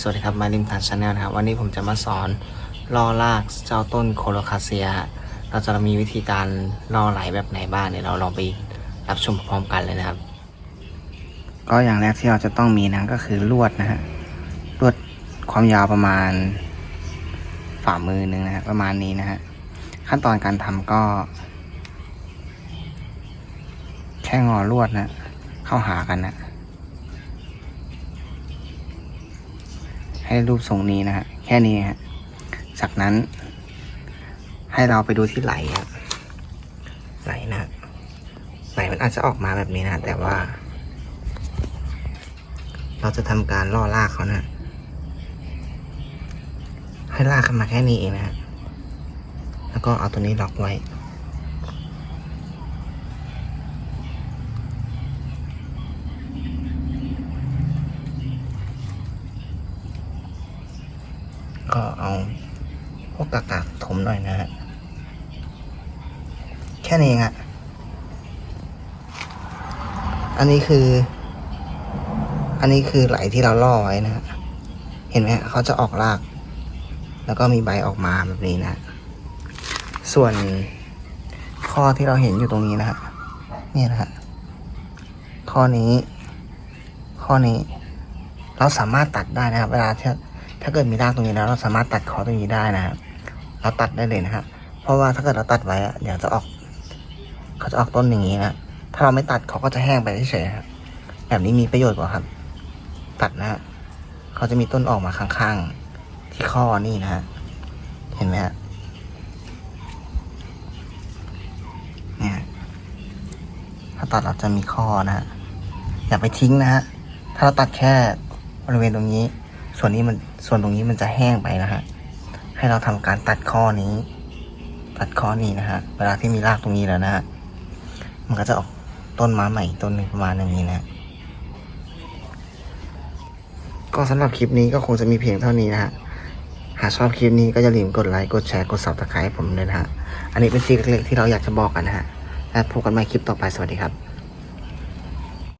สวัสดีครับ มาริมทันชาแนลนะครับ วันนี้ผมจะมาสอนล่อลากเจ้าต้นโคโลคาเซีย เราจะมีวิธีการล่อไหลแบบไหนบ้างเนี่ยเราลองไปรับชมพร้อมกันเลยนะครับ ก็อย่างแรกที่เราจะต้องมีนะก็คือลวดนะฮะลวดความยาวประมาณฝ่ามือหนึ่งนะฮะประมาณนี้นะฮะขั้นตอนการทำก็ แค่งอลวดนะ เข้าหากันนะ ให้รูปทรงนี้นะฮะแค่นี้ฮะจากนั้น ให้เราไปดูที่ไหลครับไหลนะฮะไหลมันอาจจะออกมาแบบนี้นะแต่ว่า เราจะทำการล่อลากเขานะให้ลากขึ้นมาแค่นี้เองนะฮะแล้วก็เอาตัวนี้ล็อกไว้ ก็เอาพวกกากๆถมหน่อยนะฮะ แค่นี้เองอะอันนี้คือ อันนี้คือไหลที่เราล่อไว้นะฮะ เห็นไหมเขาจะออกราก แล้วก็มีใบออกมาแบบนี้นะ ส่วนข้อที่เราเห็นอยู่ตรงนี้นะฮะเนี่ยนะฮะ ข้อนี้ ข้อนี้ เราสามารถตัดได้นะครับ เวลาที่ ถ้าเกิดมีรากตรงนี้แล้วเราสามารถตัดคอตรงนี้ได้นะครับ เราตัดได้เลยนะครับ เพราะว่าถ้าเกิดเราตัดไว้อะเดี๋ยวจะออก เขาจะออกต้นอย่างนี้นะ ถ้าเราไม่ตัดเขาก็จะแห้งไปเฉยๆครับ แบบนี้มีประโยชน์กว่าครับ ตัดนะฮะเขาจะมีต้นออกมาข้างๆ ที่ข้อนี่นะฮะ เห็นไหมฮะเนี่ยถ้าตัดเราจะมีข้อนะฮะ อย่าไปทิ้งนะฮะ ถ้าเราตัดแค่บริเวณตรงนี้ ส่วนนี้มัน ส่วนตรงนี้มันจะแห้งไปนะฮะ ให้เราทำการตัดข้อนี้ ตัดข้อนี้นะฮะ เวลาที่มีรากตรงนี้แล้วนะฮะ มันก็จะออกต้นไม้ใหม่ต้นหนึ่งประมาณอย่างนี้นะก็สำหรับคลิปนี้ก็คงจะมีเพียงเท่านี้นะฮะ หากชอบคลิปนี้ก็อย่าลืมกดไลค์ กดแชร์ กด subscribe ให้ผมด้วยนะฮะ อันนี้เป็นสิ่งเล็กๆที่เราอยากจะบอกกันนะฮะ และพบกันใหม่คลิปต่อไป สวัสดีครับ